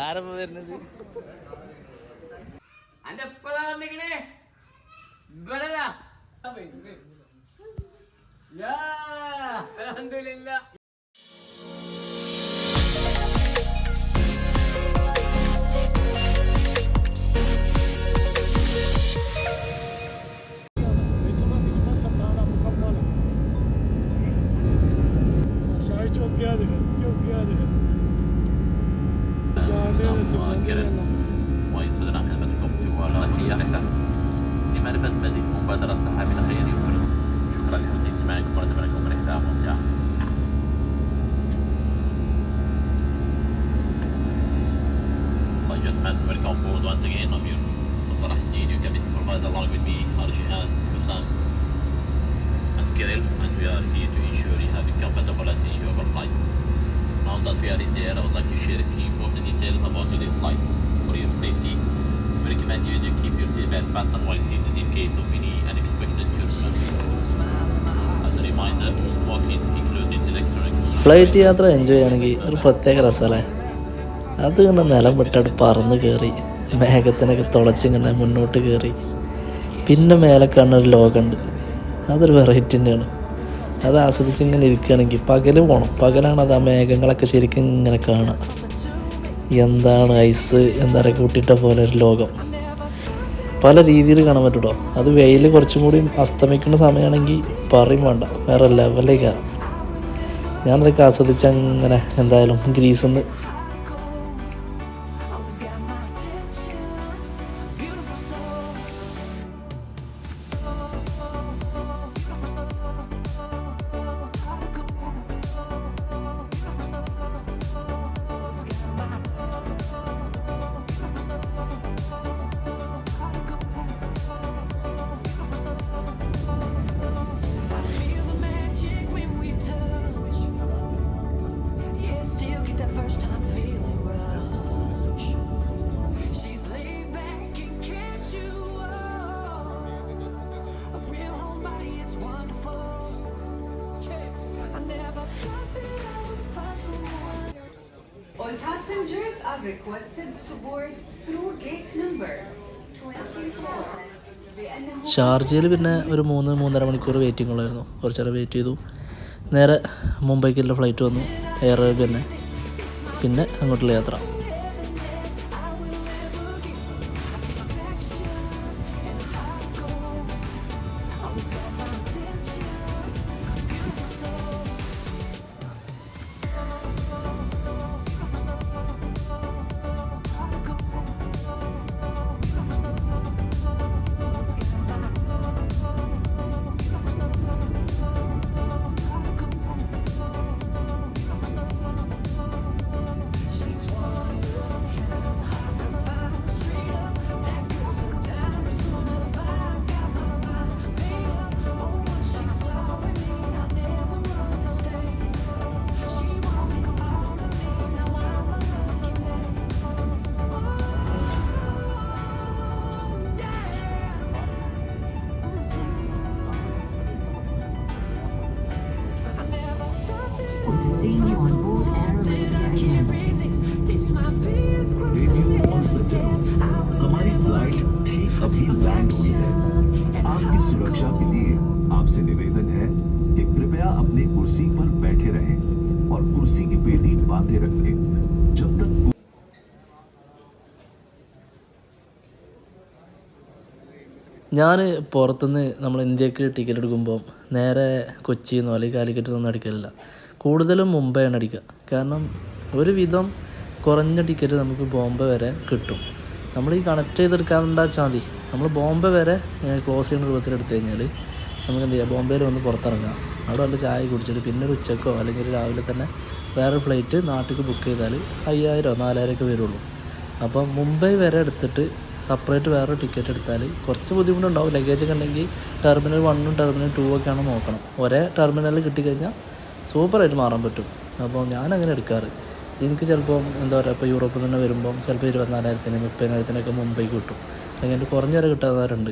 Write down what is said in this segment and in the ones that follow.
ആരപ്പ വരുന്നത്? അന്റെ എപ്പതാ വന്നിക്കണേ ഇവിടെതാ അലഹമില്ല Çok geldi, çok geldi. وإن صدرنا خدمتكم جوال الحياة لمعرفة مزيد مبادرة صحابنا خيري we you, you keep your seatbelt fastened while seated in case of any unexpected turbulence. As a reminder, walking included electronic flight യാത്ര enjoy ചെയ്യണമെങ്കിൽ ഒരു പ്രത്യേക രസമല്ലേ? അത് ഇങ്ങനെ നിലം വിട്ടട് പറന്ന് കയറി മേഘത്തിനൊക്കെ തുളച്ചിങ്ങനെ മുന്നോട്ട് കയറി പിന്നെ മേലെ കാണുന്ന ഒരു ലോകമുണ്ട് അതൊരു വെറൈറ്റി തന്നെയാണ്. അത് ആസ്വദിച്ച് ഇങ്ങനെ ഇരിക്കുകയാണെങ്കിൽ പകൽ പോകണം പകലാണ് അത് ആ മേഘങ്ങളൊക്കെ ശരിക്കും ഇങ്ങനെ കാണുക. എന്താണ് ഐസ് എന്താ പറയുക കൂട്ടിയിട്ട പോലെ ഒരു ലോകം. പല രീതിയിൽ കാണാൻ പറ്റൂട്ടോ. അത് വെയിൽ കുറച്ചും കൂടി അസ്തമിക്കുന്ന സമയമാണെങ്കിൽ പറയും വേണ്ട. വേറെ ലെവലിലേക്കാണ് ഞാനതൊക്കെ ആസ്വദിച്ച് അങ്ങനെ എന്തായാലും ഗ്രീസിൽ നിന്ന് ഷാർജയിൽ പിന്നെ ഒരു മൂന്ന് മൂന്നര മണിക്കൂർ വെയിറ്റിംഗ് ഉള്ളായിരുന്നു. കുറച്ച് നേരം വെയിറ്റ് ചെയ്തു. നേരെ മുംബൈക്കുള്ള ഫ്ലൈറ്റ് വന്നു. എയർ പിന്നെ പിന്നെ അങ്ങോട്ടുള്ള യാത്ര. हमारी फ्लाइट ठीक अभी लैंड हुई है आपकी सुरक्षा के लिए आपसे निवेदन है कि कृपया अपनी कुर्सी पर बैठे रहें और कुर्सी की पेटी बांधे रखें जब तक ഞാൻ പുറത്തുനിന്ന് നമ്മൾ ഇന്ത്യക്ക് ടിക്കറ്റ് എടുക്കുമ്പോൾ നേരെ കൊച്ചിയിൽ നിന്നോ അല്ലെങ്കിൽ കാലിക്കറ്റിൽ നിന്നൊന്നും അടിക്കലില്ല കൂടുതലും മുംബൈയാണ് അടിക്കുക കാരണം ഒരുവിധം കുറഞ്ഞ ടിക്കറ്റ് നമുക്ക് ബോംബെ വരെ കിട്ടും. നമ്മൾ ഈ കണക്ട് ചെയ്തെടുക്കാറുണ്ടാ വെച്ചാൽ മതി. നമ്മൾ ബോംബെ വരെ ക്ലോസ് ചെയ്യുന്ന രൂപത്തിൽ എടുത്തു കഴിഞ്ഞാൽ നമുക്ക് എന്ത് ചെയ്യാം ബോംബെയിൽ വന്ന് പുറത്തിറങ്ങാം. അവിടെ വല്ല ചായ കുടിച്ചിട്ട് പിന്നെ ഒരു ഉച്ചക്കോ അല്ലെങ്കിൽ രാവിലെ തന്നെ വേറെ ഫ്ലൈറ്റ് നാട്ടിലേക്ക് ബുക്ക് ചെയ്താൽ അയ്യായിരമോ നാലായിരം ഒക്കെ വരുള്ളൂ. അപ്പോൾ മുംബൈ വരെ എടുത്തിട്ട് സെപ്പറേറ്റ് വേറെ ടിക്കറ്റ് എടുത്താൽ കുറച്ച് ബുദ്ധിമുട്ടുണ്ടാവും. ലഗേജ് ഒക്കെ ഉണ്ടെങ്കിൽ ടെർമിനൽ വണ്ണും ടെർമിനൽ ടു ഒക്കെയാണ് നോക്കണം. ഒരേ ടെർമിനൽ കിട്ടിക്കഴിഞ്ഞാൽ സൂപ്പറായിട്ട് മാറാൻ പറ്റും. അപ്പോൾ ഞാനങ്ങനെ എടുക്കാറ്. എനിക്ക് ചിലപ്പം എന്താ പറയുക ഇപ്പോൾ യൂറോപ്പിൽ നിന്ന് വരുമ്പം ചിലപ്പോൾ ഇരുപത്തിനാലായിരത്തിന് മുപ്പതിനായിരത്തിനൊക്കെ മുംബൈക്ക് കിട്ടും. അല്ലെങ്കിൽ എന്റെ കുറഞ്ഞ വരെ കിട്ടാത്തവരുണ്ട്.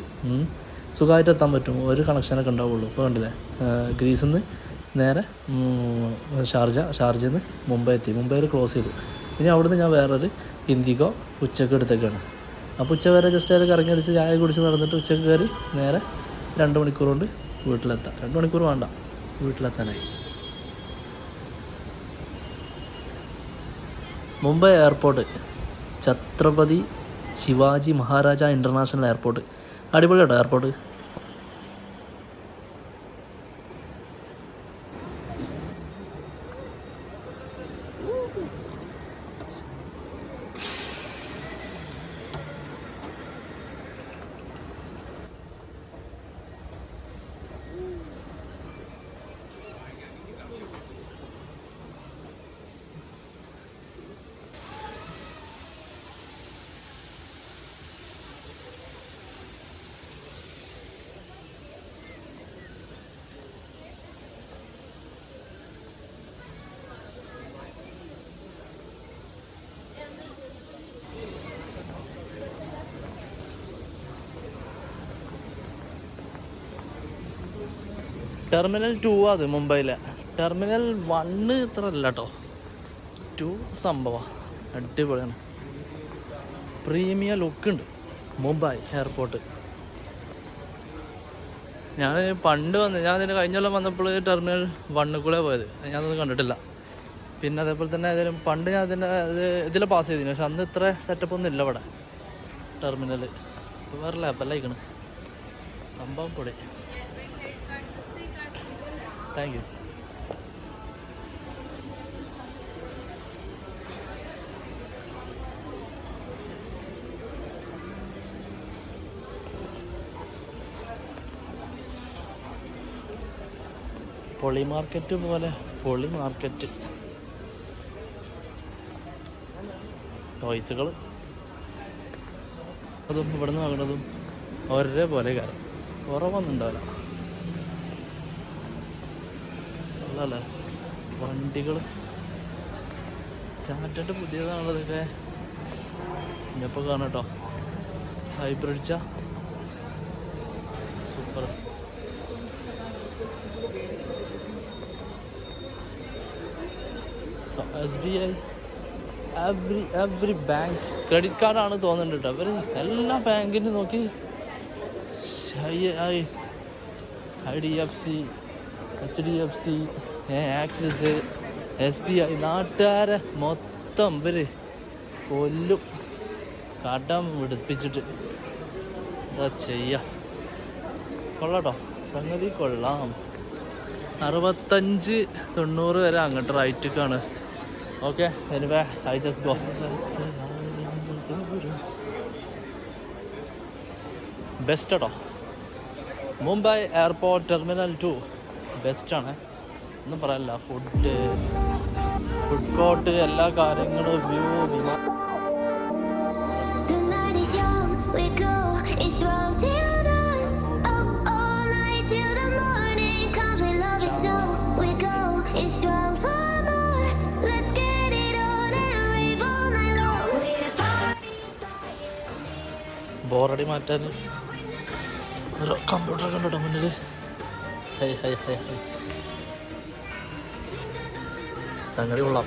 സുഖമായിട്ട് എത്താൻ പറ്റും. ഒരു കണക്ഷനൊക്കെ ഉണ്ടാവുള്ളൂ. ഇപ്പോൾ കണ്ടില്ലേ? ഗ്രീസിൽ നിന്ന് നേരെ ഷാർജ ഷാർജയിൽ നിന്ന് മുംബൈ എത്തി. മുംബൈയിൽ ക്ലോസ് ചെയ്തു. ഇനി അവിടുന്ന് ഞാൻ വേറൊരു ഇന്ത്യക്കോ ഉച്ചയ്ക്ക് എടുത്തേക്കാണ്. അപ്പോൾ ഉച്ച വരെ ജസ്റ്റ് അതിൽ കറങ്ങി അടിച്ച് ചായ കുടിച്ച് നടന്നിട്ട് ഉച്ചയ്ക്ക് കയറി നേരെ രണ്ട് മണിക്കൂർ കൊണ്ട് വീട്ടിലെത്താം. രണ്ട് മണിക്കൂർ വേണ്ട. വീട്ടിലെത്താനായി. Mumbai airport Chhatrapati Shivaji Maharaj international airport. അടിപൊളിയാട്ടോ airport. Terminal two അത് മുംബൈയിലെ. ടെർമിനൽ വണ്ണ് ഇത്ര അല്ല കേട്ടോ ടു സംഭവമാണ് അടിപൊളിയാണ്. പ്രീമിയ ലുക്ക് ഉണ്ട്. മുംബൈ എയർപോർട്ട് ഞാൻ പണ്ട് വന്ന് ഞാൻ ഇതിന് കഴിഞ്ഞ കൊല്ലം വന്നപ്പോൾ ടെർമിനൽ വണ്ണിൽ കൂടെ പോയത്. ഞാനതൊന്നും കണ്ടിട്ടില്ല. പിന്നെ അതേപോലെ തന്നെ ഏതായാലും പണ്ട് ഞാൻ ഇതിന്റെ ഇത് ഇതിൽ പാസ് ചെയ്തിരുന്നു. പക്ഷെ അന്ന് ഇത്ര സെറ്റപ്പ് ഒന്നും ഇല്ല ഇവിടെ. ടെർമിനൽ വേറെ ലാപ്പല്ലായിക്കണ് സംഭവം പൊടി താങ്ക് യു പൊളി മാർക്കറ്റ് പോലെ പൊളി മാർക്കറ്റ് ടോയ്സുകൾ അതും ഇവിടുന്ന് വാങ്ങണതും ഒരേപോലെ കാര്യം. കുറവൊന്നും ഉണ്ടാവില്ല. അല്ലല്ലേ വണ്ടികൾ ടാറ്റന്റെ പുതിയതാണല്ലോ ഇതൊക്കെ. ഇനിയിപ്പോൾ കാണാം കേട്ടോ ഹൈബ്രിഡിച്ച super S B I every every bank credit കാർഡാണ് തോന്നുന്നുണ്ട് കേട്ടോ അവർ എല്ലാ ബാങ്കിനും നോക്കി. I I D F C H D F C Axis S B I നാട്ടുകാരെ മൊത്തം ഇവർ കൊല്ലും. കടം പിടിപ്പിച്ചിട്ട് എന്താ ചെയ്യുക കൊള്ളട്ടോ. സംഗതി കൊള്ളാം. അറുപത്തഞ്ച് തൊണ്ണൂറ് വരെ അങ്ങോട്ട് റൈറ്റിക്കാണ്. Okay anyway I just go best കേട്ടോ മുംബൈ എയർപോർട്ട് ടെർമിനൽ ടു. ബെസ്റ്റാണ് ഒന്നും പറയാനല്ല ഫുഡ് ഫുഡ് കോർട്ട് എല്ലാ കാര്യങ്ങളും വ്യൂ ബോറടി മാറ്റാൻ. ഒരു കമ്പ്യൂട്ടർ കണ്ടോ മുന്നിൽ ഹൈ ഹൈ ഹൈ ഹൈ. സംഗതി കൊള്ളാം.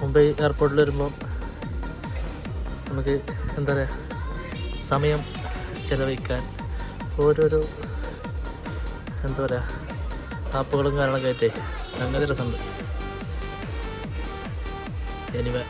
മുംബൈ എയർപോർട്ടിൽ വരുമ്പോൾ നമുക്ക് എന്താ പറയുക സമയം ചിലവഴിക്കാൻ ഓരോരോ എന്താ പറയുക ആപ്പുകളും കാര്യങ്ങളൊക്കെ ആയിട്ടേ സംഗതി രസമുണ്ട് എനിവേ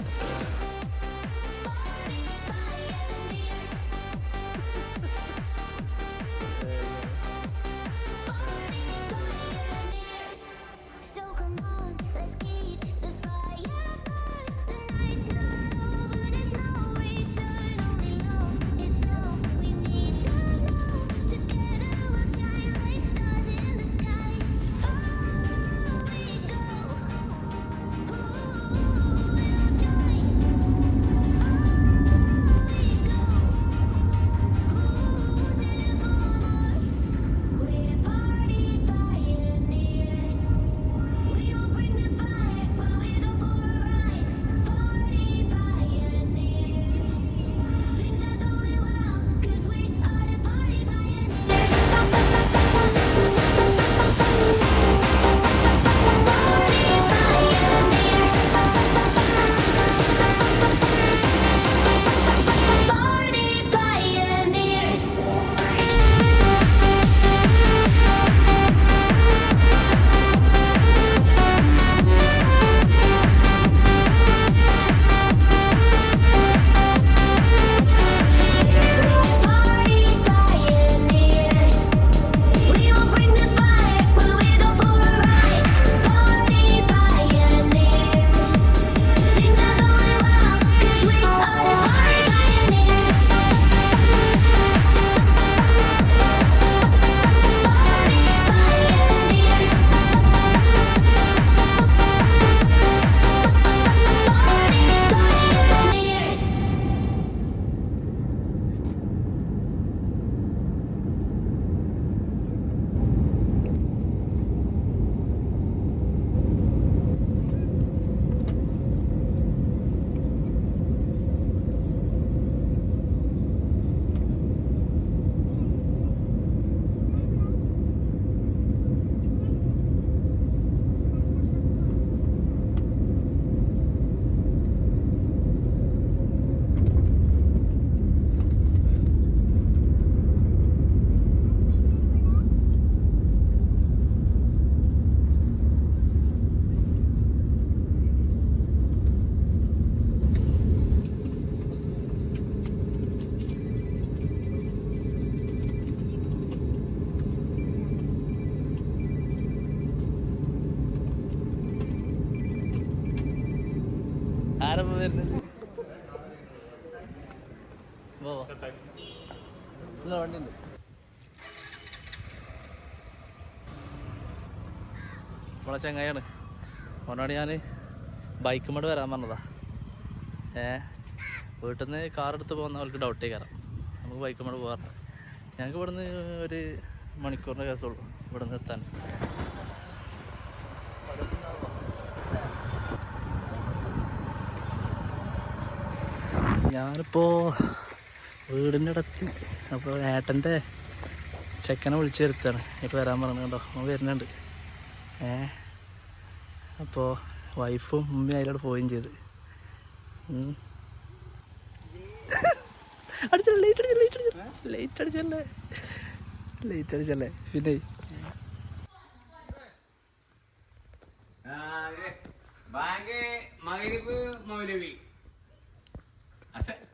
വരുന്നത് വാ വാ. ഇല്ല വണ്ടി ഉണ്ട് നമ്മളെ ചങ്ങായാണ് അവനോട് ഞാൻ ബൈക്കുമ്പോൾ വരാൻ പറഞ്ഞതാ. ഏ വീട്ടിൽ നിന്ന് കാർ എടുത്ത് പോകുന്ന അവർക്ക് ഡൗട്ടേ കയറാം നമുക്ക് ബൈക്കും കൂടെ പോകാറുണ്ട് ഞങ്ങൾക്ക് ഇവിടുന്ന് ഒരു മണിക്കൂറിന്റെ കേസുള്ളൂ ഇവിടുന്ന് എത്താൻ. ഞാനിപ്പോൾ വീടിന്റെ അടുത്ത് അപ്പോൾ ഏട്ടന്റെ ചെക്കനെ വിളിച്ചു വരുത്താണ്. ഇപ്പോൾ വരാൻ പറഞ്ഞു കേട്ടോ അവൻ വരുന്നുണ്ട്. ഏ? അപ്പോൾ വൈഫും ഉമ്മയും അതിലോട് പോവുകയും ചെയ്ത്. അടിച്ചല്ലേ? പിന്നെ? ബാങ്ക് മൗലവി. അസറ്.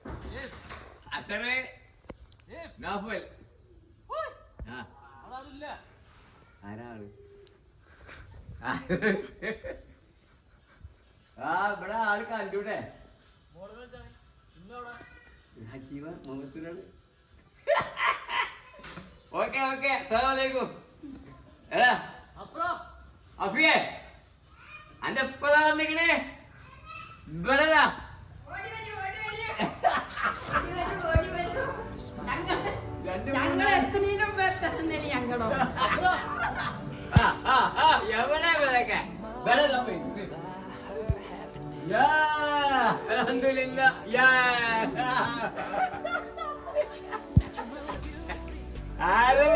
ആ. ഇവിടെ ആൾ കണ്ടൂടെ. Okay okay. അസ്സലാമലൈക്കും. എടാ. അഫിയെ അന്റെ ഇപ്പതാ വന്നിക്കണേ. ഇവിടെ പോയി. യാ, അൽഹംദുലില്ലാ, യാ. ആര്?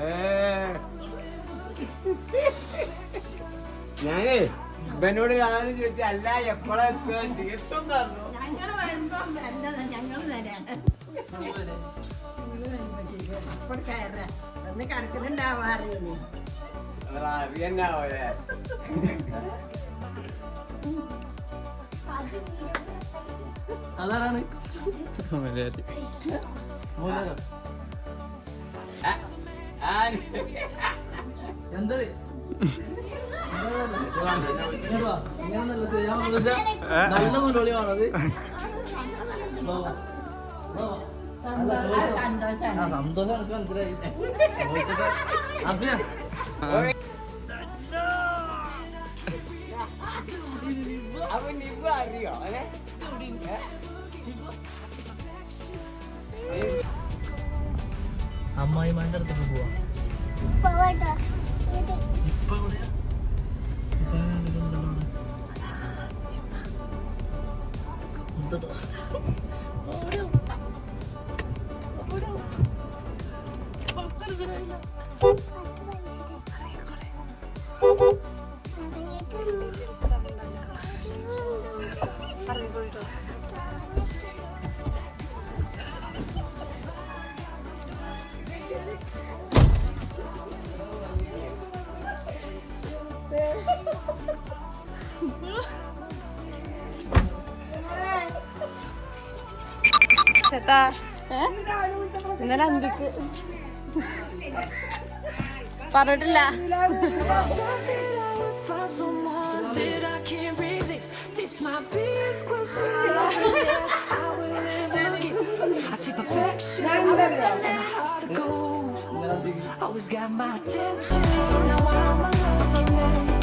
ഏ? ഞാനേ ഇവനോട് ഞാൻ ചോദിച്ചു അല്ല എപ്പോഴാ എത്തുക? ദിവസം പറഞ്ഞു ഞങ്ങൾ വരുമ്പോ എന്താ ഞങ്ങൾ തരാം ഇപ്പോൾ കയറാ ഒന്ന് കിടക്കുന്നുണ്ടാവാറില്ലേ അറിയണ്ടാവേ അതാരാണ്? സന്തോഷാണ് സന്തോഷം എനിക്ക് മനസ്സിലായി അഭിയ അവൻ ഇവ അറിയോ അല്ലെ അമ്മായിമാന്റെ അടുത്തൊക്കെ പോവാ. ഇപ്പൊ? And ഇന്നലെ അമ്പിക്ക് പറഞ്ഞിട്ടില്ല Always got my attention. Now I'm a lucky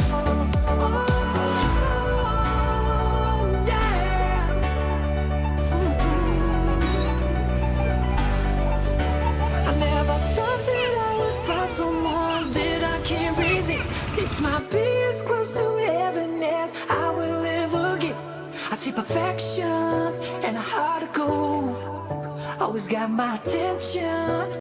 perfection and a heart to go. Always got my attention.